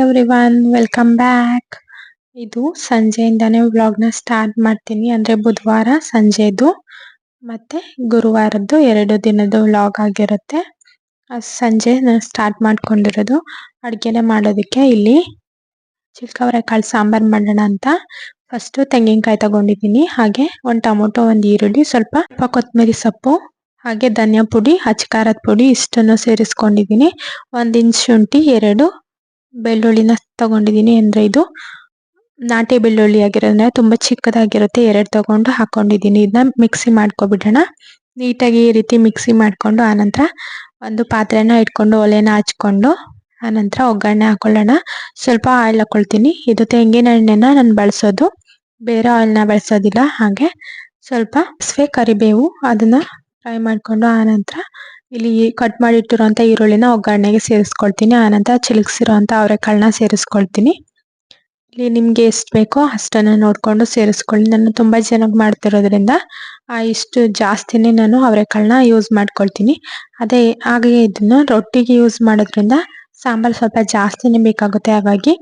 Everyone welcome back ಇದು ಸಂಜೆಯಿಂದಾನೇ ನ start ಮಾಡ್ತೀನಿ. ಅಂದ್ರೆ ಬುಧವಾರ ಸಂಜೆದು, ಮತ್ತೆ ಗುರುವಾರದ್ದು ಎರಡು ದಿನದ ವ್ಲಾಗ್ ಆಗಿರುತ್ತೆ. ಸಂಜೆ ನಾನು ಸ್ಟಾರ್ಟ್ ಮಾಡ್ಕೊಂಡಿರೋದು ಅಡುಗೆನೆ ಮಾಡೋದಕ್ಕೆ ಇಲ್ಲಿ ಚಿಕ್ಕವರೆಕಾಳು ಸಾಂಬಾರ್ ಮಾಡೋಣ ಅಂತ. ಫಸ್ಟ್ ತೆಂಗಿನಕಾಯಿ ತಗೊಂಡಿದ್ದೀನಿ, ಹಾಗೆ ಒಂದು ಟೊಮೊಟೊ, ಒಂದು ಈರುಳ್ಳಿ, ಸ್ವಲ್ಪ ಕೊತ್ತಂಬರಿ ಸೊಪ್ಪು, ಹಾಗೆ ಧನಿಯಾ ಪುಡಿ ಅಚ್ಕಾರದ ಪುಡಿ ಇಷ್ಟನ್ನು ಸೇರಿಸ್ಕೊಂಡಿದ್ದೀನಿ. ಒಂದು ಇಂಚ್ ಶುಂಠಿ, ಎರಡು ಬೆಳ್ಳುಳ್ಳಿನ ತಗೊಂಡಿದ್ದೀನಿ ಅಂದ್ರೆ ಇದು ನಾಟಿ ಬೆಳ್ಳುಳ್ಳಿ ಆಗಿರೋದ್ರಿಂದ ತುಂಬಾ ಚಿಕ್ಕದಾಗಿರುತ್ತೆ. ಎರಡು ತಗೊಂಡು ಹಾಕೊಂಡಿದ್ದೀನಿ. ಇದನ್ನ ಮಿಕ್ಸಿ ಮಾಡ್ಕೊಬಿಡೋಣ. ನೀಟಾಗಿ ಈ ರೀತಿ ಮಿಕ್ಸಿ ಮಾಡಿಕೊಂಡು ಆನಂತರ ಒಂದು ಪಾತ್ರೆನ ಇಟ್ಕೊಂಡು ಒಲೆನ ಹಚ್ಕೊಂಡು ಆನಂತರ ಒಗ್ಗರಣೆ ಹಾಕೊಳ್ಳೋಣ. ಸ್ವಲ್ಪ ಆಯಿಲ್ ಹಾಕೊಳ್ತೀನಿ. ಇದು ತೆಂಗಿನ ಎಣ್ಣೆನ ನಾನು ಬಳಸೋದು. ಬೇರೆ ಆಯಿಲ್ನ ಬಳಸೋದಿಲ್ಲ. ಹಾಗೆ ಸ್ವಲ್ಪ ಸ್ವೇ ಕರಿಬೇವು ಅದನ್ನ ಫ್ರೈ ಮಾಡಿಕೊಂಡು ಆನಂತರ ಇಲ್ಲಿ ಕಟ್ ಮಾಡಿ ಇಟ್ಟಿರುವಂತ ಈರುಳ್ಳಿನ ಒಗ್ಗರಣೆಗೆ ಸೇರಿಸ್ಕೊಳ್ತೀನಿ. ಆನಂತರ ಚಿಲುಕ್ಸಿರುವಂತ ಅವರೆಕಾಳನ್ನ ಸೇರಿಸ್ಕೊಳ್ತೀನಿ. ಇಲ್ಲಿ ನಿಮ್ಗೆ ಎಷ್ಟು ಬೇಕೋ ಅಷ್ಟನ್ನ ನೋಡ್ಕೊಂಡು ಸೇರಿಸ್ಕೊಳ್ಳಿ. ನಾನು ತುಂಬಾ ಜನಕ್ಕೆ ಮಾಡ್ತಿರೋದ್ರಿಂದ ಆ ಇಷ್ಟು ಜಾಸ್ತಿನೇ ನಾನು ಅವರೆಕಾಳನ್ನ ಯೂಸ್ ಮಾಡ್ಕೊಳ್ತೀನಿ. ಅದೇ ಹಾಗೆ ಇದನ್ನ ರೊಟ್ಟಿಗೆ ಯೂಸ್ ಮಾಡೋದ್ರಿಂದ ಸಾಂಬಾರ್ ಸ್ವಲ್ಪ ಜಾಸ್ತಿನೇ ಬೇಕಾಗುತ್ತೆ. ಹಾಗಾಗಿ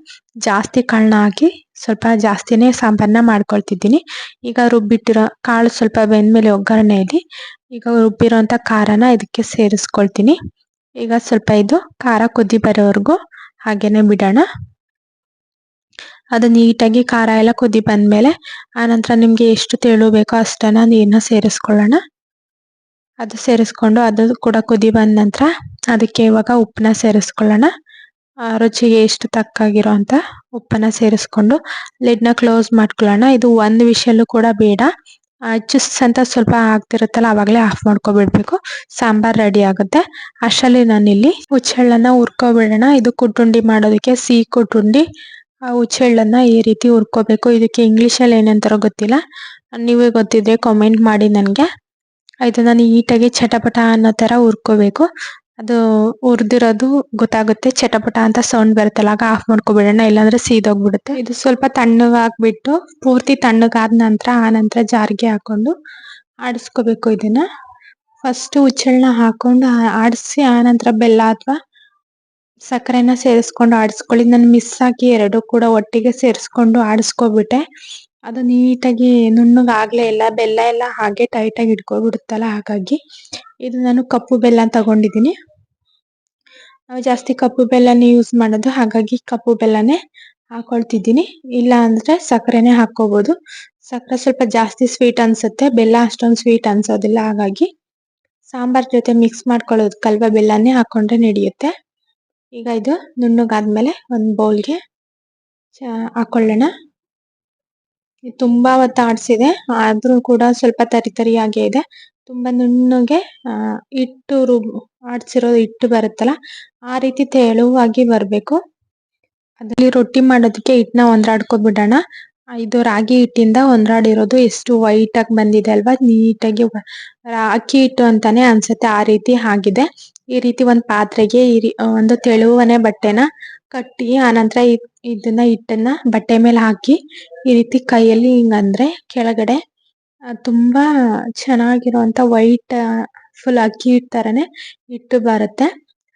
ಜಾಸ್ತಿ ಕಾಳನ್ನ ಹಾಕಿ ಸ್ವಲ್ಪ ಜಾಸ್ತಿನೇ ಸಾಂಬಾರನ್ನ ಮಾಡ್ಕೊಳ್ತಿದ್ದೀನಿ. ಈಗ ರುಬ್ಬಿಟ್ಟಿರೋ ಕಾಳು ಸ್ವಲ್ಪ ಬೆಂದ್ಮೇಲೆ ಒಗ್ಗರಣೆಯಲ್ಲಿ ಈಗ ರುಬ್ಬಿರೋಂಥ ಖಾರನ ಇದಕ್ಕೆ ಸೇರಿಸ್ಕೊಳ್ತೀನಿ. ಈಗ ಸ್ವಲ್ಪ ಇದು ಖಾರ ಕುದಿ ಬರೋವರೆಗೂ ಹಾಗೇನೆ ಬಿಡೋಣ. ಅದು ನೀಟಾಗಿ ಖಾರ ಎಲ್ಲ ಕುದಿ ಬಂದಮೇಲೆ ಆನಂತರ ನಿಮಗೆ ಎಷ್ಟು ತೆಳು ಬೇಕೋ ಅಷ್ಟನ್ನ ನೀರನ್ನ ಸೇರಿಸ್ಕೊಳ್ಳೋಣ. ಅದು ಸೇರಿಸ್ಕೊಂಡು ಅದು ಕೂಡ ಕುದಿ ಬಂದ ನಂತರ ಅದಕ್ಕೆ ಇವಾಗ ಉಪ್ಪನ್ನ ಸೇರಿಸ್ಕೊಳ್ಳೋಣ. ರುಚಿಗೆ ಎಷ್ಟು ತಕ್ಕಾಗಿರೋ ಅಂತ ಉಪ್ಪನ್ನ ಸೇರಿಸ್ಕೊಂಡು ಲಿಡ್ನ ಕ್ಲೋಸ್ ಮಾಡ್ಕೊಳ್ಳೋಣ. ಇದು ಒಂದು ವಿಷಯಲ್ಲೂ ಕೂಡ ಬೇಡ. ಚುಸ್ ಅಂತ ಸ್ವಲ್ಪ ಆಗ್ತಿರುತ್ತಲ್ಲ, ಅವಾಗಲೇ ಆಫ್ ಮಾಡ್ಕೊಬಿಡ್ಬೇಕು. ಸಾಂಬಾರ್ ರೆಡಿ ಆಗುತ್ತೆ. ಅಷ್ಟರಲ್ಲಿ ನಾನಿಲ್ಲಿ ಹುಚ್ಚೆಳ್ಳನ್ನ ಹುರ್ಕೊಬಿಡೋಣ. ಇದು ಕುಟ್ಟುಂಡಿ ಮಾಡೋದಕ್ಕೆ ಸಿಹಿ ಕುಟ್ಟುಂಡಿ ಆ ಹುಚ್ಚೆಳ್ಳನ್ನ ಈ ರೀತಿ ಹುರ್ಕೋಬೇಕು. ಇದಕ್ಕೆ ಇಂಗ್ಲೀಷಲ್ಲಿ ಏನಂತಾರೋ ಗೊತ್ತಿಲ್ಲ. ನೀವೇ ಗೊತ್ತಿದ್ರೆ ಕಾಮೆಂಟ್ ಮಾಡಿ ನನಗೆ. ನಾನು ನೀಟಾಗಿ ಚಟಪಟ ಅನ್ನೋ ತರ ಹುರ್ಕೋಬೇಕು. ಅದು ಉರ್ದಿರೋದು ಗೊತ್ತಾಗುತ್ತೆ, ಚಟಪಟ ಅಂತ ಸೌಂಡ್ ಬರುತ್ತಲ್ಲ, ಆಗ ಆಫ್ ಮಾಡ್ಕೊಬಿಡೋಣ, ಇಲ್ಲಾಂದ್ರೆ ಸೀದೋಗ್ಬಿಡುತ್ತೆ ಇದು ಸ್ವಲ್ಪ ತಣ್ಣಗಾಗ್ಬಿಟ್ಟು, ಪೂರ್ತಿ ತಣ್ಣಗಾದ ನಂತರ, ಆ ನಂತರ ಜಾರಿಗೆ ಹಾಕೊಂಡು ಆಡಿಸ್ಕೋಬೇಕು ಇದನ್ನ. ಫಸ್ಟ್ ಹುಚ್ಚೆಳ್ಳನ್ನ ಹಾಕೊಂಡು ಆಡಿಸಿ, ಆ ನಂತರ ಬೆಲ್ಲ ಅಥವಾ ಸಕ್ಕರೆನ ಸೇರಿಸ್ಕೊಂಡು ಆಡಿಸ್ಕೊಳ್ಳಿ. ನಾನು ಮಿಸ್ ಹಾಕಿ ಎರಡು ಕೂಡ ಒಟ್ಟಿಗೆ ಸೇರಿಸ್ಕೊಂಡು ಆಡಿಸ್ಕೊಬಿಟ್ಟೆ. ಅದು ನೀಟಾಗಿ ನುಣ್ಣಗಾಗ್ಲೇ ಇಲ್ಲ, ಬೆಲ್ಲ ಎಲ್ಲ ಹಾಗೆ ಟೈಟಾಗಿ ಇಟ್ಕೊಬಿಡುತ್ತಲ್ಲ, ಹಾಗಾಗಿ ಇದು ನಾನು ಕಪ್ಪು ಬೆಲ್ಲ ತಗೊಂಡಿದ್ದೀನಿ. ನಾವು ಜಾಸ್ತಿ ಕಪ್ಪು ಬೆಲ್ಲನೇ ಯೂಸ್ ಮಾಡೋದು, ಹಾಗಾಗಿ ಕಪ್ಪು ಬೆಲ್ಲನೇ ಹಾಕೊಳ್ತಿದ್ದೀನಿ. ಇಲ್ಲ ಅಂದ್ರೆ ಸಕ್ಕರೆನೇ ಹಾಕೋಬಹುದು ಸಕ್ಕರೆ ಸ್ವಲ್ಪ ಜಾಸ್ತಿ ಸ್ವೀಟ್ ಅನ್ಸುತ್ತೆ, ಬೆಲ್ಲ ಅಷ್ಟೊಂದು ಸ್ವೀಟ್ ಅನ್ಸೋದಿಲ್ಲ. ಹಾಗಾಗಿ ಸಾಂಬಾರ್ ಜೊತೆ ಮಿಕ್ಸ್ ಮಾಡ್ಕೊಳ್ಳೋದು, ಕಲ್ವ ಬೆಲ್ಲನೇ ಹಾಕೊಂಡ್ರೆ ನಡೆಯುತ್ತೆ. ಈಗ ಇದು ನುಣ್ಣಗಾದ್ಮೇಲೆ ಒಂದು ಬೌಲ್ಗೆ ಹಾಕೊಳ್ಳೋಣ. ತುಂಬಾ ಹೊತ್ತು ಆಡಿಸಿದೆ, ಆದ್ರೂ ಕೂಡ ಸ್ವಲ್ಪ ತರಿ ತರಿಯಾಗೇ ಇದೆ. ತುಂಬಾ ನುಣ್ಣಗೆ ಹಿಟ್ಟು ರುಬ್ ಆಡ್ಸಿರೋ ಹಿಟ್ಟು ಬರುತ್ತಲ್ಲ, ಆ ರೀತಿ ತೆಳುವಾಗಿ ಬರಬೇಕು. ಅದ್ರಲ್ಲಿ ರೊಟ್ಟಿ ಮಾಡೋದಕ್ಕೆ ಹಿಟ್ಟನ್ನ ಹೊಂದ್ರಾಡ್ಕೊಬಿಡೋಣ ಇದು ರಾಗಿ ಹಿಟ್ಟಿಂದ ಹೊಂದ್ರಾಡಿರೋದು ಎಷ್ಟು ವೈಟ್ ಆಗಿ ಬಂದಿದೆ ಅಲ್ವಾ, ನೀಟಾಗಿ ಅಕ್ಕಿ ಹಿಟ್ಟು ಅಂತಾನೆ ಅನ್ಸುತ್ತೆ ಆ ರೀತಿ ಆಗಿದೆ. ಈ ರೀತಿ ಒಂದು ಪಾತ್ರೆಗೆ ಈ ಒಂದು ತೆಳುವನೆ ಬಟ್ಟೆನ ಕಟ್ಟಿ, ಆನಂತರ ಇದನ್ನ ಹಿಟ್ಟನ್ನ ಬಟ್ಟೆ ಮೇಲೆ ಹಾಕಿ, ಈ ರೀತಿ ಕೈಯಲ್ಲಿ ಹಿಂಗಂದ್ರೆ ಕೆಳಗಡೆ ತುಂಬಾ ಚೆನ್ನಾಗಿರುವಂತ ವೈಟ್ ಫುಲ್ ಅಕ್ಕಿ ಹಿಟ್ ತರಾನೇ ಹಿಟ್ಟು ಬರುತ್ತೆ.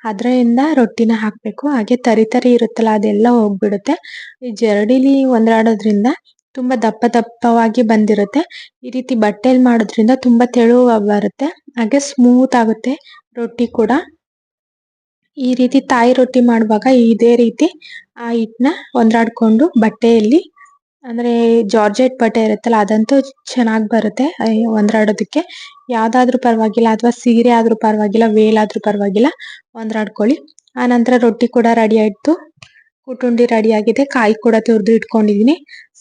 ಅದ್ರಿಂದ ರೊಟ್ಟಿನ ಹಾಕ್ಬೇಕು. ಹಾಗೆ ತರಿ ತರಿ ಇರುತ್ತಲ್ಲ, ಅದೆಲ್ಲ ಹೋಗ್ಬಿಡುತ್ತೆ. ಈ ಜರಡಿಲಿ ಒಂದ್ರಾಡೋದ್ರಿಂದ ತುಂಬಾ ದಪ್ಪ ದಪ್ಪವಾಗಿ ಬಂದಿರುತ್ತೆ. ಈ ರೀತಿ ಬಟ್ಟೆಲ್ ಮಾಡೋದ್ರಿಂದ ತುಂಬಾ ತೆಳುವಾಗಿ ಬರುತ್ತೆ. ಹಾಗೆ ಸ್ಮೂತ್ ಆಗುತ್ತೆ ರೊಟ್ಟಿ ಕೂಡ. ಈ ರೀತಿ ತಾಯಿ ರೊಟ್ಟಿ ಮಾಡುವಾಗ ಇದೇ ರೀತಿ ಆ ಹಿಟ್ಟನ್ನ ಒಂದ್ರಾಡ್ಕೊಂಡು ಬಟ್ಟೆಯಲ್ಲಿ ಅಂದ್ರೆ ಜಾರ್ಜೆಟ್ ಬಟ್ಟೆ ಇರುತ್ತಲ್ಲ, ಅದಂತೂ ಚೆನ್ನಾಗಿ ಬರುತ್ತೆ. ಹೊಂದ್ರಾಡೋದಕ್ಕೆ ಯಾವ್ದಾದ್ರು ಪರವಾಗಿಲ್ಲ, ಅಥವಾ ಸೀರೆ ಆದ್ರೂ ಪರವಾಗಿಲ್ಲ, ವೇಲ್ ಆದ್ರೂ ಪರವಾಗಿಲ್ಲ ಹೊಂದ್ರಾಡ್ಕೊಳ್ಳಿ ಆ ನಂತರ ರೊಟ್ಟಿ ಕೂಡ ರೆಡಿ ಆಯ್ತು. ಕುಟುಂಡಿ ರೆಡಿ ಆಗಿದೆ. ಕಾಯಿ ಕೂಡ ತುರಿದು ಇಟ್ಕೊಂಡಿದೀನಿ.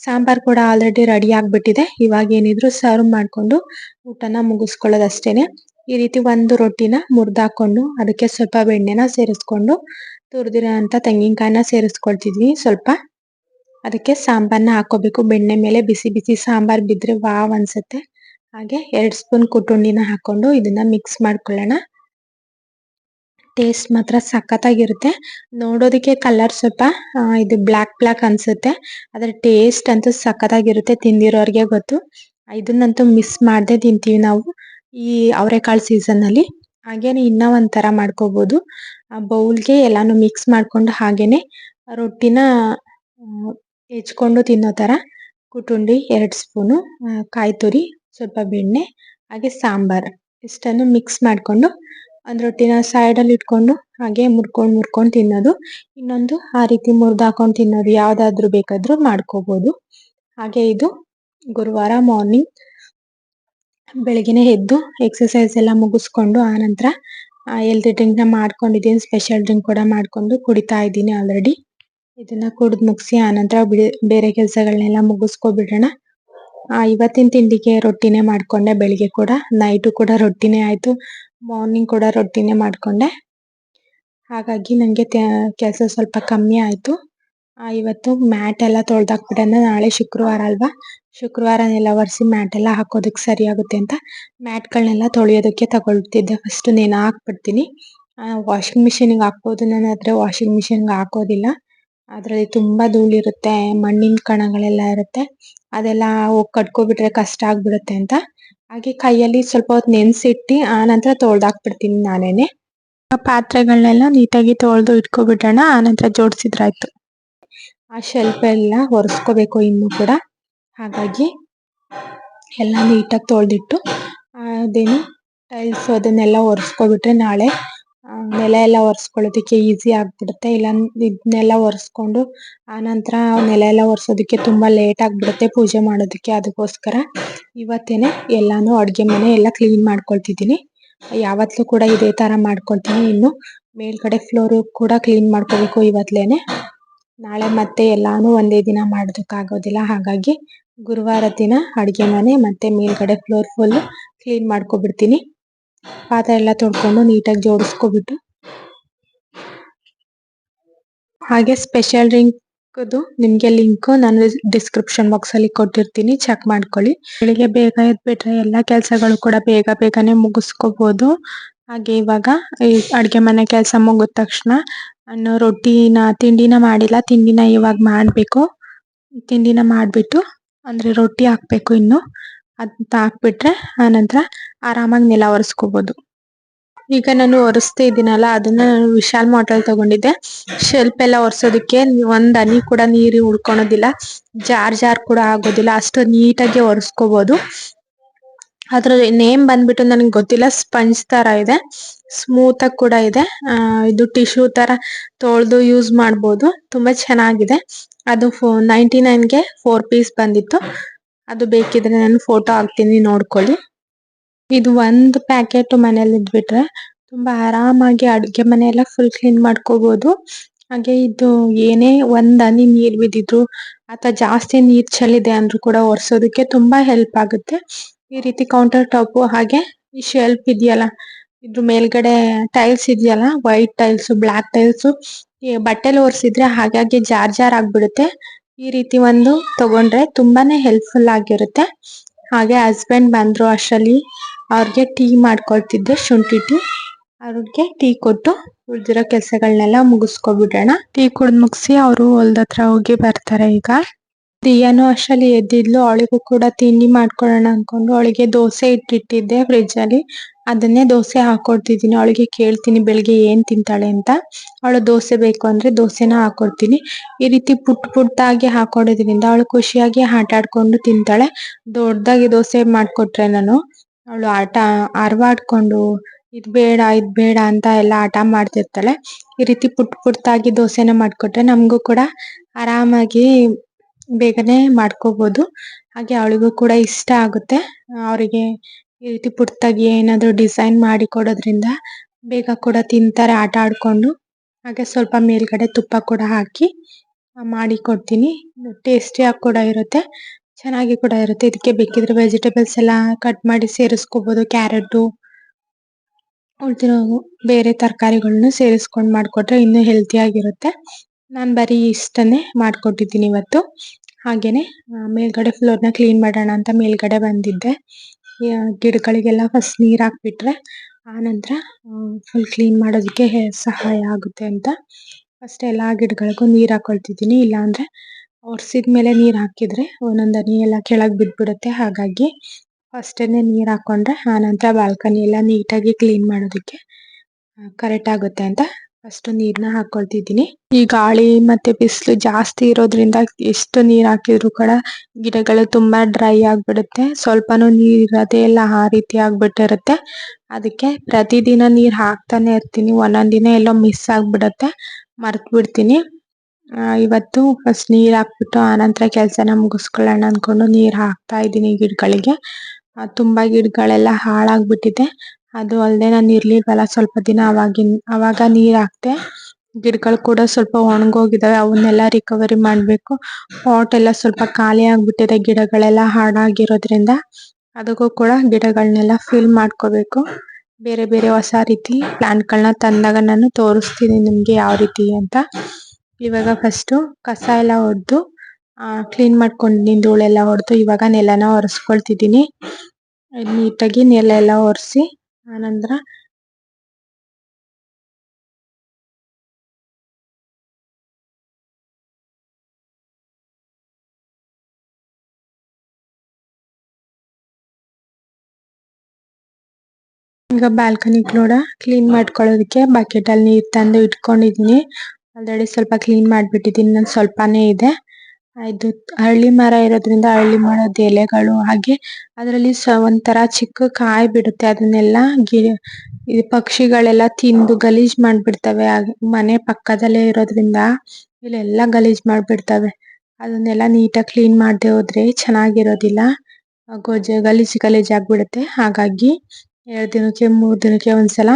ಸಾಂಬಾರ್ ಕೂಡ ಆಲ್ರೆಡಿ ರೆಡಿ ಆಗ್ಬಿಟ್ಟಿದೆ. ಇವಾಗ ಏನಿದ್ರು ಸರ್ವ್ ಮಾಡ್ಕೊಂಡು ಊಟನ ಮುಗಿಸ್ಕೊಳ್ಳೋದಷ್ಟೇನೆ. ಈ ರೀತಿ ಒಂದು ರೊಟ್ಟಿನ ಮುರಿದಾಕೊಂಡು, ಅದಕ್ಕೆ ಸ್ವಲ್ಪ ಬೆಣ್ಣೆನ ಸೇರಿಸ್ಕೊಂಡು, ತುರಿದಿರೋ ಅಂತ ತೆಂಗಿನಕಾಯಿನ ಸೇರಿಸ್ಕೊಳ್ತಿದ್ವಿ. ಸ್ವಲ್ಪ ಅದಕ್ಕೆ ಸಾಂಬಾರ್ನ ಹಾಕೋಬೇಕು ಬೆಣ್ಣೆ ಮೇಲೆ ಬಿಸಿ ಬಿಸಿ ಸಾಂಬಾರ್ ಬಿದ್ರೆ ವಾವ್ ಅನ್ಸುತ್ತೆ. ಹಾಗೆ ಎರಡು ಸ್ಪೂನ್ ಕುಟುಂಡಿನ ಹಾಕೊಂಡು ಇದನ್ನ ಮಿಕ್ಸ್ ಮಾಡ್ಕೊಳ್ಳೋಣ. ಟೇಸ್ಟ್ ಮಾತ್ರ ಸಖತ್ತಾಗಿರುತ್ತೆ. ನೋಡೋದಕ್ಕೆ ಕಲರ್ ಸ್ವಲ್ಪ ಇದು ಬ್ಲಾಕ್ ಬ್ಲಾಕ್ ಅನ್ಸುತ್ತೆ. ಅದ್ರ ಟೇಸ್ಟ್ ಅಂತೂ ಸಖತ್ತಾಗಿರುತ್ತೆ ತಿಂದಿರೋರಿಗೆ ಗೊತ್ತು. ಇದನ್ನಂತೂ ಮಿಸ್ ಮಾಡದೆ ತಿಂತೀವಿ ನಾವು ಈ ಅವರೆಕಾಳು ಸೀಸನ್ ಅಲ್ಲಿ. ಹಾಗೇನೆ ಇನ್ನ ಒಂಥರ ಮಾಡ್ಕೋಬಹುದು ಆ ಬೌಲ್ಗೆ ಎಲ್ಲಾನು ಮಿಕ್ಸ್ ಮಾಡ್ಕೊಂಡು ಹಾಗೇನೆ ರೊಟ್ಟಿನ ಹೆಚ್ಕೊಂಡು ತಿನ್ನೋ ಥರ ಕುಟುಂಡಿ ಎರಡು ಸ್ಪೂನು ಕಾಯಿ ತುರಿ, ಸ್ವಲ್ಪ ಬೆಣ್ಣೆ, ಹಾಗೆ ಸಾಂಬಾರು ಇಷ್ಟನ್ನು ಮಿಕ್ಸ್ ಮಾಡಿಕೊಂಡು ಒಂದು ರೊಟ್ಟಿನ ಸೈಡಲ್ಲಿ ಇಟ್ಕೊಂಡು ಹಾಗೆ ಮುರ್ಕೊಂಡು ಮುರ್ಕೊಂಡು ತಿನ್ನೋದು. ಇನ್ನೊಂದು ಆ ರೀತಿ ಮುರಿದಾಕೊಂಡು ತಿನ್ನೋದು ಯಾವುದಾದ್ರೂ ಬೇಕಾದರೂ ಮಾಡ್ಕೋಬೋದು. ಹಾಗೆ ಇದು ಗುರುವಾರ ಮಾರ್ನಿಂಗ್ ಬೆಳಗ್ಗೆನೆ ಎದ್ದು ಎಕ್ಸಸೈಸ್ ಎಲ್ಲ ಮುಗಿಸ್ಕೊಂಡು ಆನಂತರ ಡ್ರಿಂಕ್ ಡ್ರಿಂಕ್ನ ಮಾಡ್ಕೊಂಡಿದ್ದೀನಿ ಸ್ಪೆಷಲ್ ಡ್ರಿಂಕ್ ಕೂಡ ಮಾಡಿಕೊಂಡು ಕುಡಿತಾ ಇದ್ದೀನಿ ಆಲ್ರೆಡಿ ಇದನ್ನ ಕುಡಿದು ಮುಗಿಸಿ, ಆನಂತರ ಬೇರೆ ಕೆಲಸಗಳನ್ನೆಲ್ಲ ಆ, ಇವತ್ತಿನ ತಿಂಡಿಗೆ ರೊಟ್ಟಿನೇ ಮಾಡ್ಕೊಂಡೆ, ಬೆಳಿಗ್ಗೆ ಕೂಡ. ನೈಟು ಕೂಡ ರೊಟ್ಟಿನೇ ಆಯ್ತು. ಮಾರ್ನಿಂಗ್ ಕೂಡ ರೊಟ್ಟಿನೇ ಮಾಡ್ಕೊಂಡೆ. ಹಾಗಾಗಿ ನನಗೆ ಕೆಲಸ ಸ್ವಲ್ಪ ಕಮ್ಮಿ ಆಯಿತು. ಇವತ್ತು ಮ್ಯಾಟ್ ಎಲ್ಲ ತೊಳ್ದಾಕ್ಬಿಟ್ಟೆ ನಾಳೆ ಶುಕ್ರವಾರ ಅಲ್ವಾ? ಶುಕ್ರವಾರನೆಲ್ಲ ಒರೆಸಿ ಮ್ಯಾಟ್ ಎಲ್ಲ ಹಾಕೋದಕ್ಕೆ ಸರಿ ಆಗುತ್ತೆ ಅಂತ ಮ್ಯಾಟ್ಗಳನ್ನೆಲ್ಲ ತೊಳೆಯೋದಕ್ಕೆ ತಗೊಳ್ತಿದ್ದೆ. ಫಸ್ಟ್ ನೇನು ಹಾಕ್ಬಿಡ್ತೀನಿ. ವಾಷಿಂಗ್ ಮಿಷಿನ್ಗೆ ಹಾಕ್ಬೋದು ನಾನು ಆದರೆ ವಾಷಿಂಗ್ ಮಿಷಿನ್ಗೆ ಹಾಕೋದಿಲ್ಲ. ಅದರಲ್ಲಿ ತುಂಬಾ ಧೂಳಿರುತ್ತೆ ಮಣ್ಣಿನ ಕಣಗಳೆಲ್ಲ ಇರುತ್ತೆ. ಅದೆಲ್ಲ ಹೋಗಿ ಕಟ್ಕೊಬಿಟ್ರೆ ಕಷ್ಟ ಆಗ್ಬಿಡುತ್ತೆ ಅಂತ. ಹಾಗೆ ಕೈಯಲ್ಲಿ ಸ್ವಲ್ಪ ಹೊತ್ತು ನೆನೆಸಿಟ್ಟು ಆ ನಂತರ ತೊಳ್ದಾಕ್ಬಿಡ್ತೀನಿ ನಾನೇನೆ. ಪಾತ್ರೆಗಳನ್ನೆಲ್ಲ ನೀಟಾಗಿ ತೊಳೆದು ಇಟ್ಕೊಬಿಡೋಣ, ಆ ನಂತರ ಜೋಡಿಸಿದ್ರಾಯ್ತು. ಆ ಶೆಲ್ಫ್ ಎಲ್ಲ ಒರೆಸ್ಕೋಬೇಕು ಇನ್ನು ಕೂಡ. ಹಾಗಾಗಿ ಎಲ್ಲ ನೀಟಾಗಿ ತೊಳೆದಿಟ್ಟು ಅದೇನು ಟೈಲ್ಸ್ ಅದನ್ನೆಲ್ಲ ಒರೆಸ್ಕೊಬಿಟ್ರೆ ನಾಳೆ ನೆಲ ಎಲ್ಲ ಒರೆಸ್ಕೊಳ್ಳೋದಕ್ಕೆ ಈಸಿ ಆಗ್ಬಿಡುತ್ತೆ. ಇಲ್ಲ ಇದನ್ನೆಲ್ಲ ಒರೆಸ್ಕೊಂಡು ಆನಂತರ ನೆಲ ಎಲ್ಲ ಒರೆಸೋದಕ್ಕೆ ತುಂಬಾ ಲೇಟ್ ಆಗಿಬಿಡುತ್ತೆ ಪೂಜೆ ಮಾಡೋದಕ್ಕೆ. ಅದಕ್ಕೋಸ್ಕರ ಇವತ್ತೇನೆ ಎಲ್ಲಾನು ಅಡುಗೆ ಮನೆ ಎಲ್ಲ ಕ್ಲೀನ್ ಮಾಡ್ಕೊಳ್ತಿದ್ದೀನಿ. ಯಾವತ್ತೂ ಕೂಡ ಇದೇ ತರ ಮಾಡ್ಕೊಳ್ತೀನಿ. ಇನ್ನು ಮೇಲ್ಗಡೆ ಫ್ಲೋರು ಕೂಡ ಕ್ಲೀನ್ ಮಾಡ್ಕೋಬೇಕು ಇವತ್ತೇನೆ ನಾಳೆ ಮತ್ತೆ ಎಲ್ಲಾನು ಒಂದೇ ದಿನ ಮಾಡೋದಕ್ಕಾಗೋದಿಲ್ಲ. ಹಾಗಾಗಿ ಗುರುವಾರ ದಿನ ಅಡುಗೆ ಮನೆ ಮತ್ತೆ ಮೇಲ್ಗಡೆ ಫ್ಲೋರ್ ಫುಲ್ ಕ್ಲೀನ್ ಮಾಡ್ಕೊಬಿಡ್ತೀನಿ. ಪಾತ್ರೆ ಎಲ್ಲ ತೊಳ್ಕೊಂಡು ನೀಟಾಗಿ ಜೋಡಿಸ್ಕೊಬಿಟ್ಟು, ಹಾಗೆ ಸ್ಪೆಷಲ್ ಡ್ರಿಂಕ್ದು ನಿಮಗೆ ಲಿಂಕ್ ನಾನು ಡಿಸ್ಕ್ರಿಪ್ಷನ್ ಬಾಕ್ಸ್ ಅಲ್ಲಿ ಕೊಟ್ಟಿರ್ತೀನಿ ಚೆಕ್ ಮಾಡ್ಕೊಳ್ಳಿ. ಬೆಳಿಗ್ಗೆ ಬೇಗ ಎದ್ಬಿಟ್ರೆ ಎಲ್ಲ ಕೆಲಸಗಳು ಕೂಡ ಬೇಗ ಬೇಗನೆ ಮುಗಿಸ್ಕೋಬಹುದು ಹಾಗೆ ಇವಾಗ ಅಡುಗೆ ಮನೆ ಕೆಲಸ ಮುಗಿದ ತಕ್ಷಣ ನಾನು ರೊಟ್ಟಿನ ತಿಂಡಿನ ಮಾಡಿಲ್ಲ, ತಿಂಡಿನ ಇವಾಗ ಮಾಡಬೇಕು. ತಿಂಡಿನ ಮಾಡಿಬಿಟ್ಟು, ಅಂದರೆ ರೊಟ್ಟಿ ಹಾಕ್ಬೇಕು ಇನ್ನು. ಅದ್ ಹಾಕ್ಬಿಟ್ರೆ ಆನಂತರ ಆರಾಮಾಗಿ ನೆಲ ಒರೆಸ್ಕೋಬಹುದು ಈಗ ನಾನು ಒರೆಸ್ತಾ ಇದ್ದೀನಲ್ಲ ಅದನ್ನ ನಾನು ವಿಶಾಲ್ ಮಾಡಲ್ ತಗೊಂಡಿದ್ದೆ. ಶೆಲ್ಫ್ ಎಲ್ಲ ಒರೆಸೋದಕ್ಕೆ ಒಂದ್ ಹನಿ ಕೂಡ ನೀರು ಉಳ್ಕೊಳೋದಿಲ್ಲ, ಜಾರ್ ಜಾರ್ ಕೂಡ ಆಗೋದಿಲ್ಲ, ಅಷ್ಟು ನೀಟಾಗಿ ಒರೆಸ್ಕೋಬಹುದು ಅದ್ರ ನೇಮ್ ಬಂದ್ಬಿಟ್ಟು ನನಗೆ ಗೊತ್ತಿಲ್ಲ, ಸ್ಪಂಜ್ ತರ ಇದೆ, ಸ್ಮೂತ್ ಆಗಿ ಕೂಡ ಇದೆ. ಇದು ಟಿಶ್ಯೂ ತರ ತೊಳೆದು ಯೂಸ್ ಮಾಡಬಹುದು ತುಂಬಾ ಚೆನ್ನಾಗಿದೆ. ಅದು ನೈಂಟಿ ನೈನ್ಗೆ ಫೋರ್ ಪೀಸ್ ಬಂದಿತ್ತು. ಅದು ಬೇಕಿದ್ರೆ ನಾನು ಫೋಟೋ ಹಾಕ್ತೀನಿ, ನೋಡ್ಕೊಳ್ಳಿ. ಇದು ಒಂದು ಪ್ಯಾಕೆಟ್ ಮನೇಲಿ ಇದ್ಬಿಟ್ರೆ ತುಂಬಾ ಆರಾಮಾಗಿ ಅಡುಗೆ ಮನೆ ಎಲ್ಲ ಫುಲ್ ಕ್ಲೀನ್ ಮಾಡ್ಕೋಬಹುದು ಹಾಗೆ ಇದು ಏನೇ ಒಂದ್ ಹನಿ ನೀರ್ ಬಿದ್ದಿದ್ರು ಅಥವಾ ಜಾಸ್ತಿ ನೀರ್ ಚೆಲ್ಲಿದೆ ಅಂದ್ರೂ ಕೂಡ ಒರೆಸೋದಕ್ಕೆ ತುಂಬಾ ಹೆಲ್ಪ್ ಆಗುತ್ತೆ. ಈ ರೀತಿ ಕೌಂಟರ್ ಟಾಪ್ ಹಾಗೆ ಈ ಶೆಲ್ಫ್ ಇದೆಯಲ್ಲ, ಇದ್ರ ಮೇಲ್ಗಡೆ ಟೈಲ್ಸ್ ಇದೆಯಲ್ಲ ವೈಟ್ ಟೈಲ್ಸ್ ಬ್ಲಾಕ್ ಟೈಲ್ಸ್ ಬಟ್ಟೆಲಿ ಒರೆಸಿದ್ರೆ ಹಾಗಾಗಿ ಜಾರ್ ಜಾರ್ ಆಗ್ಬಿಡುತ್ತೆ. ಈ ರೀತಿ ಒಂದು ತಗೊಂಡ್ರೆ ತುಂಬಾನೇ ಹೆಲ್ಪ್ಫುಲ್ ಆಗಿರುತ್ತೆ. ಹಾಗೆ ಹಸ್ಬೆಂಡ್ ಬಂದ್ರು ಅಷ್ಟರಲ್ಲಿ ಅವ್ರಿಗೆ ಟೀ ಮಾಡ್ಕೊಳ್ತಿದ್ದೆ ಶುಂಠಿ ಟೀ ಅವ್ರಿಗೆ ಟೀ ಕೊಟ್ಟು ಉಳಿದಿರೋ ಕೆಲಸಗಳನ್ನೆಲ್ಲ ಮುಗಿಸ್ಕೊಬಿಡೋಣ. ಟೀ ಕುಡ್ದು ಮುಗಿಸಿ ಅವರು ಹೊಲ್ದತ್ರ ಹೋಗಿ ಬರ್ತಾರೆ ಈಗ. ದಿಯಾನು ಅಷ್ಟರಲ್ಲಿ ಎದ್ದಿದ್ಲು, ಅವಳಿಗೂ ಕೂಡ ತಿಂಡಿ ಮಾಡ್ಕೊಡೋಣ ಅನ್ಕೊಂಡು ಅವಳಿಗೆ ದೋಸೆ ಇಟ್ಟಿಟ್ಟಿದ್ದೆ ಫ್ರಿಜ್ ಅಲ್ಲಿ. ಅದನ್ನೇ ದೋಸೆ ಹಾಕೊಡ್ತಿದ್ದೀನಿ. ಅವಳಿಗೆ ಕೇಳ್ತೀನಿ ಬೆಳಿಗ್ಗೆ ಏನ್ ತಿಂತಾಳೆ ಅಂತ. ಅವಳು ದೋಸೆ ಬೇಕು ಅಂದ್ರೆ ದೋಸೆನ ಹಾಕೊಡ್ತೀನಿ. ಈ ರೀತಿ ಪುಟ್ ಪುಟ್ಟಾಗಿ ಹಾಕೊಡೋದ್ರಿಂದ ಅವಳು ಖುಷಿಯಾಗಿ ಆಟ ಆಡ್ಕೊಂಡು ತಿಂತಾಳೆ. ದೊಡ್ಡದಾಗಿ ದೋಸೆ ಮಾಡ್ಕೊಟ್ರೆ ನಾನು. ಅವಳು ಆಟ ಅರ್ವಾಡ್ಕೊಂಡು ಇದ್ ಬೇಡ ಇದ್ ಬೇಡ ಅಂತ ಎಲ್ಲ ಆಟ ಮಾಡ್ತಿರ್ತಾಳೆ. ಈ ರೀತಿ ಪುಟ್ ಪುಟ್ಟಾಗಿ ದೋಸೆನ ಮಾಡ್ಕೊಟ್ರೆ ನಮಗೂ ಕೂಡ ಆರಾಮಾಗಿ ಬೇಗನೆ ಮಾಡ್ಕೋಬಹುದು ಹಾಗೆ ಅವಳಿಗೂ ಕೂಡ ಇಷ್ಟ ಆಗುತ್ತೆ. ಅವರಿಗೆ ಈ ರೀತಿ ಪುಟ್ಟದಾಗಿ ಏನಾದ್ರು ಡಿಸೈನ್ ಮಾಡಿ ಕೊಡೋದ್ರಿಂದ ಬೇಗ ಕೂಡ ತಿಂತಾರೆ, ಆಟ ಆಡ್ಕೊಂಡು. ಹಾಗೆ ಸ್ವಲ್ಪ ಮೇಲ್ಗಡೆ ತುಪ್ಪ ಕೂಡ ಹಾಕಿ ಮಾಡಿ ಕೊಡ್ತೀನಿ. ಟೇಸ್ಟಿಯಾಗಿ ಕೂಡ ಇರುತ್ತೆ, ಚೆನ್ನಾಗಿ ಕೂಡ ಇರುತ್ತೆ. ಇದಕ್ಕೆ ಬೇಕಿದ್ರೆ ವೆಜಿಟೇಬಲ್ಸ್ ಎಲ್ಲ ಕಟ್ ಮಾಡಿ ಸೇರಿಸ್ಕೋಬಹುದು ಕ್ಯಾರೆಟ್ ಉಳಿದಿರೋ ಬೇರೆ ತರಕಾರಿಗಳನ್ನು ಸೇರಿಸ್ಕೊಂಡು ಮಾಡಿಕೊಟ್ರೆ ಇನ್ನೂ ಹೆಲ್ತಿ ಆಗಿರುತ್ತೆ. ನಾನು ಬರೀ ಇಷ್ಟನ್ನೇ ಮಾಡಿಕೊಟ್ಟಿದ್ದೀನಿ ಇವತ್ತು. ಹಾಗೇನೆ ಮೇಲ್ಗಡೆ ಫ್ಲೋರ್ನ ಕ್ಲೀನ್ ಮಾಡೋಣ ಅಂತ ಮೇಲ್ಗಡೆ ಬಂದಿದ್ದೆ. ಗಿಡಗಳಿಗೆಲ್ಲ ಫಸ್ಟ್ ನೀರ್ ಹಾಕ್ಬಿಟ್ರೆ ಆನಂತರ ಫುಲ್ ಕ್ಲೀನ್ ಮಾಡೋದಕ್ಕೆ ಸಹಾಯ ಆಗುತ್ತೆ ಅಂತ. ಫಸ್ಟ್ ಎಲ್ಲ ಗಿಡಗಳಿಗೂ ನೀರ್ ಹಾಕೊಳ್ತಿದ್ದೀನಿ. ಇಲ್ಲಾಂದ್ರೆ ಒರ್ಸಿದ್ಮೇಲೆ ನೀರ್ ಹಾಕಿದ್ರೆ ಒಂದೊಂದ್ ಹನಿ ಎಲ್ಲ ಕೆಳಗೆ ಬಿದ್ಬಿಡುತ್ತೆ. ಹಾಗಾಗಿ ಫಸ್ಟೇನೆ ನೀರ್ ಹಾಕೊಂಡ್ರೆ ಆನಂತರ ಬಾಲ್ಕನಿ ಎಲ್ಲ ನೀಟಾಗಿ ಕ್ಲೀನ್ ಮಾಡೋದಕ್ಕೆ ಕರೆಕ್ಟ್ ಆಗುತ್ತೆ ಅಂತ ಫಸ್ಟ್ ನೀರ್ನ ಹಾಕೊಳ್ತಿದೀನಿ ಈ ಗಾಳಿ ಮತ್ತೆ ಬಿಸಿಲು ಜಾಸ್ತಿ ಇರೋದ್ರಿಂದ ಎಷ್ಟು ನೀರ್ ಹಾಕಿದ್ರು ಕೂಡ ಗಿಡಗಳು ತುಂಬಾ ಡ್ರೈ ಆಗ್ಬಿಡುತ್ತೆ. ಸ್ವಲ್ಪನೂ ನೀರ್ ಇರೋದೇ ಇಲ್ಲ, ಆ ರೀತಿ ಆಗ್ಬಿಟ್ಟಿರುತ್ತೆ. ಅದಕ್ಕೆ ಪ್ರತಿದಿನ ನೀರ್ ಹಾಕ್ತಾನೆ ಇರ್ತೀನಿ. ಒಂದೊಂದ್ ದಿನ ಎಲ್ಲೋ ಮಿಸ್ ಆಗ್ಬಿಡತ್ತೆ. ಮರ್ತ್ ಬಿಡ್ತೀನಿ ಇವತ್ತು ಫಸ್ಟ್ ನೀರ್ ಹಾಕ್ಬಿಟ್ಟು ಆನಂತರ ಕೆಲಸನ ಮುಗಿಸ್ಕೊಳ್ಳೋಣ ಅನ್ಕೊಂಡು ನೀರ್ ಹಾಕ್ತಾ ಇದ್ದೀನಿ ಗಿಡಗಳಿಗೆ. ತುಂಬಾ ಗಿಡಗಳೆಲ್ಲ ಹಾಳಾಗ್ಬಿಟ್ಟಿದೆ. ಅದು ಅಲ್ದೆ ನಾನು ಇರ್ಲಿಲ್ವಲ್ಲ, ಸ್ವಲ್ಪ ದಿನ ಅವಾಗಿನ್, ಅವಾಗ ನೀರ್ ಹಾಕ್ದೆ, ಗಿಡಗಳು ಕೂಡ ಸ್ವಲ್ಪ ಒಣಗೋಗಿದಾವೆ, ಅವನ್ನೆಲ್ಲ ರಿಕವರಿ ಮಾಡ್ಬೇಕು. ಪಾಟ್ ಎಲ್ಲ ಸ್ವಲ್ಪ ಖಾಲಿ ಆಗ್ಬಿಟ್ಟಿದೆ, ಗಿಡಗಳೆಲ್ಲ ಹಾಳಾಗಿರೋದ್ರಿಂದ ಅದಕ್ಕೂ ಕೂಡ ಗಿಡಗಳನ್ನೆಲ್ಲ ಫಿಲ್ ಮಾಡ್ಕೋಬೇಕು. ಬೇರೆ ಬೇರೆ ಹೊಸ ರೀತಿ ಪ್ಲಾಂಟ್ ಗಳನ್ನ ತಂದಾಗ ನಾನು ತೋರಿಸ್ತೀನಿ ನಿಮ್ಗೆ ಯಾವ ರೀತಿ ಅಂತ. ಇವಾಗ ಫಸ್ಟ್ ಕಸ ಎಲ್ಲ ಹೊಡೆದು ಕ್ಲೀನ್ ಮಾಡ್ಕೊಂಡಿದ್ದೀನಿ ಧೂಳೆಲ್ಲ ಹೊಡೆದು ಇವಾಗ ನೆಲನ ಒರೆಸ್ಕೊಳ್ತಿದ್ದೀನಿ. ನೀಟಾಗಿ ನೆಲ ಎಲ್ಲ ಒರೆಸಿ ಆನಂತರ ಈಗ ಬಾಲ್ಕನಿ ಕೂಡ ಕ್ಲೀನ್ ಮಾಡ್ಕೊಳ್ಳೋದಕ್ಕೆ ಬಕೆಟ್ ಅಲ್ಲಿ ನೀರ್ ತಂದು ಇಟ್ಕೊಂಡಿದೀನಿ ಆಲ್ರೆಡಿ ಸ್ವಲ್ಪ ಕ್ಲೀನ್ ಮಾಡ್ಬಿಟ್ಟಿದೀನಿ ಇನ್ನೊಂದ್ ಸ್ವಲ್ಪನೇ ಇದೆ. ಇದು ಅರಳಿ ಮರ ಇರೋದ್ರಿಂದ ಅರಳಿ ಮರದ ಎಲೆಗಳು ಹಾಗೆ ಅದರಲ್ಲಿ ಸ ಒಂಥರ ಚಿಕ್ಕ ಕಾಯಿ ಬಿಡುತ್ತೆ. ಅದನ್ನೆಲ್ಲ ಗಿ ಪಕ್ಷಿಗಳೆಲ್ಲ ತಿಂದು ಗಲೀಜ್ ಮಾಡ್ಬಿಡ್ತವೆ. ಮನೆ ಪಕ್ಕದಲ್ಲೇ ಇರೋದ್ರಿಂದ ಇಲ್ಲೆಲ್ಲ ಗಲೀಜ್ ಮಾಡ್ಬಿಡ್ತವೆ. ಅದನ್ನೆಲ್ಲ ನೀಟಾಗಿ ಕ್ಲೀನ್ ಮಾಡದೆ ಹೋದ್ರೆ ಚೆನ್ನಾಗಿರೋದಿಲ್ಲ. ಗೊಜ್ಜು ಗಲೀಜು ಗಲೀಜು ಆಗ್ಬಿಡುತ್ತೆ. ಹಾಗಾಗಿ ಎರಡು ದಿನಕ್ಕೆ, ಮೂರು ದಿನಕ್ಕೆ ಒಂದ್ಸಲ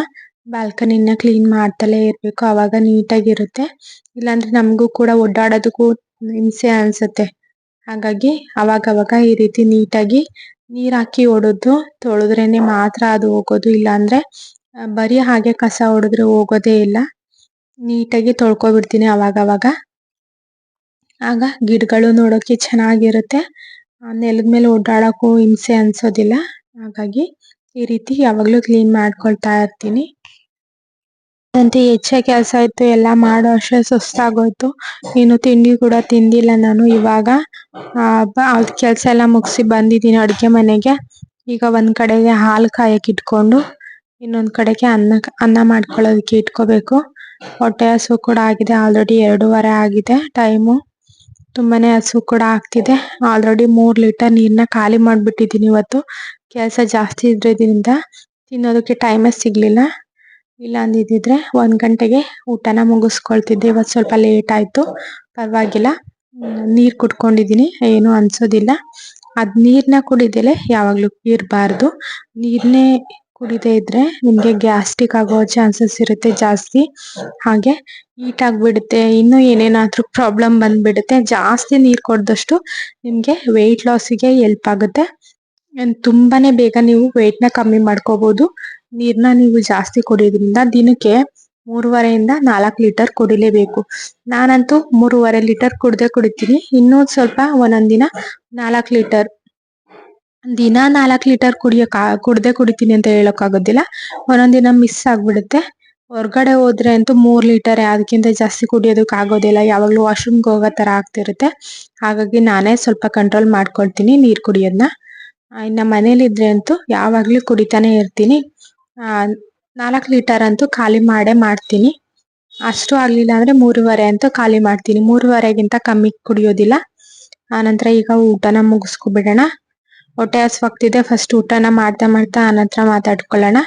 ಬಾಲ್ಕನಿನ ಕ್ಲೀನ್ ಮಾಡ್ತಲೇ ಇರ್ಬೇಕು, ಅವಾಗ ನೀಟಾಗಿರುತ್ತೆ. ಇಲ್ಲಾಂದ್ರೆ ನಮಗೂ ಕೂಡ ಓಡಾಡೋದಕ್ಕೂ ಹಿಂಸೆ ಅನ್ಸುತ್ತೆ. ಹಾಗಾಗಿ ಅವಾಗವಾಗ ಈ ರೀತಿ ನೀಟಾಗಿ ನೀರ್ ಹಾಕಿ ಹೊಡೆದು ತೊಳೆದ್ರೇನೆ ಮಾತ್ರ ಅದು ಹೋಗೋದು. ಇಲ್ಲಾಂದ್ರೆ ಬರಿ ಬರೀ ಹಾಗೆ ಕಸ ಹೊಡೆದ್ರೆ ಹೋಗೋದೇ ಇಲ್ಲ. ನೀಟಾಗಿ ತೊಳ್ಕೊಬಿಡ್ತೀನಿ ಅವಾಗವಾಗ. ಆಗ ಗಿಡಗಳು ನೋಡೋಕೆ ಚೆನ್ನಾಗಿರುತ್ತೆ. ನೆಲದ ಮೇಲೆ ಓಡಾಡೋಕ್ಕೂ ಹಿಂಸೆ ಅನ್ಸೋದಿಲ್ಲ. ಹಾಗಾಗಿ ಈ ರೀತಿ ಯಾವಾಗಲೂ ಕ್ಲೀನ್ ಮಾಡ್ಕೊಳ್ತಾ ಇರ್ತೀನಿ. ನಂತೆ ಹೆಚ್ಚೇ ಕೆಲಸ ಇತ್ತು, ಎಲ್ಲ ಮಾಡೋ ಅಷ್ಟೇ ಸುಸ್ತಾಗೋಯ್ತು. ಇನ್ನು ತಿಂಡಿ ಕೂಡ ತಿಂದಿಲ್ಲ ನಾನು ಇವಾಗ. ಕೆಲಸ ಎಲ್ಲ ಮುಗಿಸಿ ಬಂದಿದ್ದೀನಿ ಅಡುಗೆ ಮನೆಗೆ. ಈಗ ಒಂದು ಕಡೆಗೆ ಹಾಲು ಕಾಯಕ್ಕೆ ಇಟ್ಕೊಂಡು, ಇನ್ನೊಂದು ಕಡೆಗೆ ಅನ್ನ ಅನ್ನ ಮಾಡ್ಕೊಳ್ಳೋದಕ್ಕೆ ಇಟ್ಕೋಬೇಕು. ಹೊಟ್ಟೆ ಹಸು ಕೂಡ ಆಗಿದೆ ಆಲ್ರೆಡಿ ಎರಡೂವರೆ ಆಗಿದೆ ಟೈಮು. ತುಂಬಾನೇ ಹಸು ಕೂಡ ಆಗ್ತಿದೆ. ಆಲ್ರೆಡಿ ಮೂರು ಲೀಟರ್ ನೀರನ್ನ ಖಾಲಿ ಮಾಡಿಬಿಟ್ಟಿದ್ದೀನಿ ಇವತ್ತು. ಕೆಲಸ ಜಾಸ್ತಿ ಇದ್ರಿಂದ ತಿನ್ನೋದಕ್ಕೆ ಟೈಮೇ ಸಿಗ್ಲಿಲ್ಲ. ಇಲ್ಲ ಅಂದಿದ್ರೆ ಒಂದ್ ಗಂಟೆಗೆ ಊಟನ ಮುಗಿಸ್ಕೊಳ್ತಿದ್ದೆ. ಇವತ್ತು ಸ್ವಲ್ಪ ಲೇಟ್ ಆಯ್ತು. ಪರವಾಗಿಲ್ಲ. ನೀರ್ ಕುಡ್ಕೊಂಡಿದೀನಿ. ಏನು ಅನ್ಸೋದಿಲ್ಲ. ಅದ್ ನೀರ್ನ ಕುಡಿದಲೆ ಯಾವಾಗ್ಲೂ ಇರ್ಬಾರ್ದು. ನೀರ್ನೇ ಕುಡಿದೇ ಇದ್ರೆ ನಿಮ್ಗೆ ಗ್ಯಾಸ್ಟ್ರಿಕ್ ಆಗೋ ಚಾನ್ಸಸ್ ಇರುತ್ತೆ ಜಾಸ್ತಿ. ಹಾಗೆ ಹೀಟ್ ಆಗ್ಬಿಡುತ್ತೆ. ಇನ್ನು ಏನೇನಾದ್ರೂ ಪ್ರಾಬ್ಲಮ್ ಬಂದ್ಬಿಡುತ್ತೆ. ಜಾಸ್ತಿ ನೀರ್ ಕುಡ್ದಷ್ಟು ನಿಮ್ಗೆ ವೆಯ್ಟ್ಗೆ ಹೆಲ್ಪ್ ಆಗುತ್ತೆ. ತುಂಬಾನೇ ಬೇಗ ನೀವು weight ನ ಕಮ್ಮಿ ಮಾಡ್ಕೋಬಹುದು ನೀರ್ನ ನೀವು ಜಾಸ್ತಿ ಕುಡಿಯೋದ್ರಿಂದ ದಿನಕ್ಕೆ ಮೂರುವರೆಯಿಂದ ನಾಲ್ಕು ಲೀಟರ್ ಕುಡಿಲೇಬೇಕು. ನಾನಂತೂ ಮೂರುವರೆ ಲೀಟರ್ ಕುಡ್ದೆ ಕುಡಿತೀನಿ. ಇನ್ನೂ ಸ್ವಲ್ಪ ಒಂದೊಂದ್ ದಿನ ನಾಲ್ಕು ಲೀಟರ್. ದಿನ ನಾಲ್ಕು ಲೀಟರ್ ಕುಡಿಯೋಕ ಕುಡ್ದೆ ಕುಡಿತೀನಿ ಅಂತ ಹೇಳಕ್ ಆಗೋದಿಲ್ಲ ಒಂದೊಂದ್ ದಿನ ಮಿಸ್ ಆಗ್ಬಿಡುತ್ತೆ. ಹೊರ್ಗಡೆ ಹೋದ್ರೆ ಅಂತೂ ಮೂರ್ ಲೀಟರ್ ಅದಕ್ಕಿಂತ ಜಾಸ್ತಿ ಕುಡಿಯೋದಕ್ಕೆ ಆಗೋದಿಲ್ಲ. ಯಾವಾಗ್ಲೂ ವಾಶ್ರೂಮ್ಗೆ ಹೋಗೋ ತರ ಆಗ್ತಿರುತ್ತೆ. ಹಾಗಾಗಿ ನಾನೇ ಸ್ವಲ್ಪ ಕಂಟ್ರೋಲ್ ಮಾಡ್ಕೊಳ್ತೀನಿ ನೀರ್ ಕುಡಿಯೋದ್ನ. ಆ, ಇನ್ನ ಮನೇಲಿ ಇದ್ರೆ ಅಂತೂ ಯಾವಾಗ್ಲೂ ಕುಡಿತಾನೆ ಇರ್ತೀನಿ. ನಾಲ್ಕು ಲೀಟರ್ ಅಂತೂ ಖಾಲಿ ಮಾಡೇ ಮಾಡ್ತೀನಿ. ಅಷ್ಟು ಆಗಲಿಲ್ಲ ಅಂದ್ರೆ ಮೂರುವರೆ ಅಂತೂ ಖಾಲಿ ಮಾಡ್ತೀನಿ. ಮೂರುವರೆಗಿಂತ ಕಮ್ಮಿ ಕುಡಿಯೋದಿಲ್ಲ. ಆನಂತರ ಈಗ ಊಟನ ಮುಗಿಸ್ಕೊಬಿಡೋಣ. ಹೊಟ್ಟೆ ಹಸ್ವಾಗ್ತಿದೆ. ಫಸ್ಟ್ ಊಟನ ಮಾಡ್ತಾ ಮಾಡ್ತಾ ಆನಂತರ ಮಾತಾಡ್ಕೊಳ್ಳೋಣ.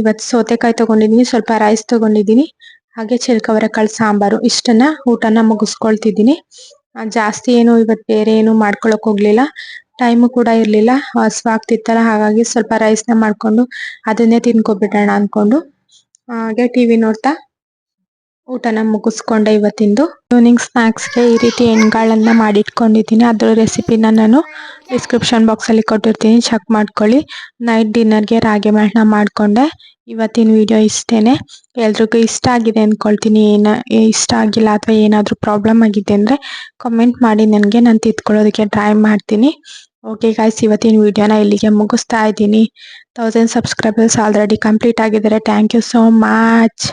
ಇವತ್ತು ಸೌತೆಕಾಯಿ ತೊಗೊಂಡಿದ್ದೀನಿ. ಸ್ವಲ್ಪ ರೈಸ್ ತೊಗೊಂಡಿದ್ದೀನಿ. ಹಾಗೆ ಚಿಲ್ಕವರೆಕಾಳು ಸಾಂಬಾರು ಇಷ್ಟನ್ನ ಊಟನ ಮುಗಿಸ್ಕೊಳ್ತಿದ್ದೀನಿ. ಜಾಸ್ತಿ ಏನು ಇವತ್ತು ಬೇರೆ ಏನು ಮಾಡ್ಕೊಳಕ್ ಹೋಗ್ಲಿಲ್ಲ. ಟೈಮು ಕೂಡ ಇರ್ಲಿಲ್ಲ. ಹಸ್ವಾಗ್ತಿತ್ತಲ್ಲ ಹಾಗಾಗಿ ಸ್ವಲ್ಪ ರೈಸ್ನ ಮಾಡ್ಕೊಂಡು ಅದನ್ನೇ ತಿನ್ಕೊಬಿಡೋಣ ಅನ್ಕೊಂಡು ಹಾಗೆ ಟಿವಿ ನೋಡ್ತಾ ಊಟನ ಮುಗಿಸ್ಕೊಂಡೆ ಇವತ್ತಿಂದು. ಈವ್ನಿಂಗ್ ಸ್ನ್ಯಾಕ್ಸ್ಗೆ ಈ ರೀತಿ ಎಣ್ಗಾಳನ್ನ ಮಾಡಿಟ್ಕೊಂಡಿದ್ದೀನಿ. ಅದ್ರ ರೆಸಿಪಿನ ನಾನು ಡಿಸ್ಕ್ರಿಪ್ಷನ್ ಬಾಕ್ಸಲ್ಲಿ ಕೊಟ್ಟಿರ್ತೀನಿ. ಚೆಕ್ ಮಾಡ್ಕೊಳ್ಳಿ. ನೈಟ್ ಡಿನ್ನರ್ಗೆ ರಾಗಿ ಮಾಡ್ನ ಮಾಡಿಕೊಂಡೆ. ಇವತ್ತಿನ ವಿಡಿಯೋ ಇಷ್ಟೇನೆ. ಎಲ್ರಿಗೂ ಇಷ್ಟ ಆಗಿದೆ ಅಂದ್ಕೊಳ್ತೀನಿ ಏನ, ಇಷ್ಟ ಆಗಿಲ್ಲ ಅಥವಾ ಏನಾದರೂ ಪ್ರಾಬ್ಲಮ್ ಆಗಿದೆ ಅಂದರೆ ಕಮೆಂಟ್ ಮಾಡಿ ನನಗೆ. ನಾನು ತಿದ್ಕೊಳ್ಳೋದಕ್ಕೆ ಟ್ರೈ ಮಾಡ್ತೀನಿ. ಓಕೆ ಗಾಯ್ಸ್ ಇವತ್ತಿನ ವಿಡಿಯೋನ ಇಲ್ಲಿಗೆ ಮುಗಿಸ್ತಾ ಇದ್ದೀನಿ. ತೌಸಂಡ್ ಸಬ್ಸ್ಕ್ರೈಬರ್ಸ್ ಆಲ್ರೆಡಿ ಕಂಪ್ಲೀಟ್ ಆಗಿದ್ದಾರೆ. Thank you so much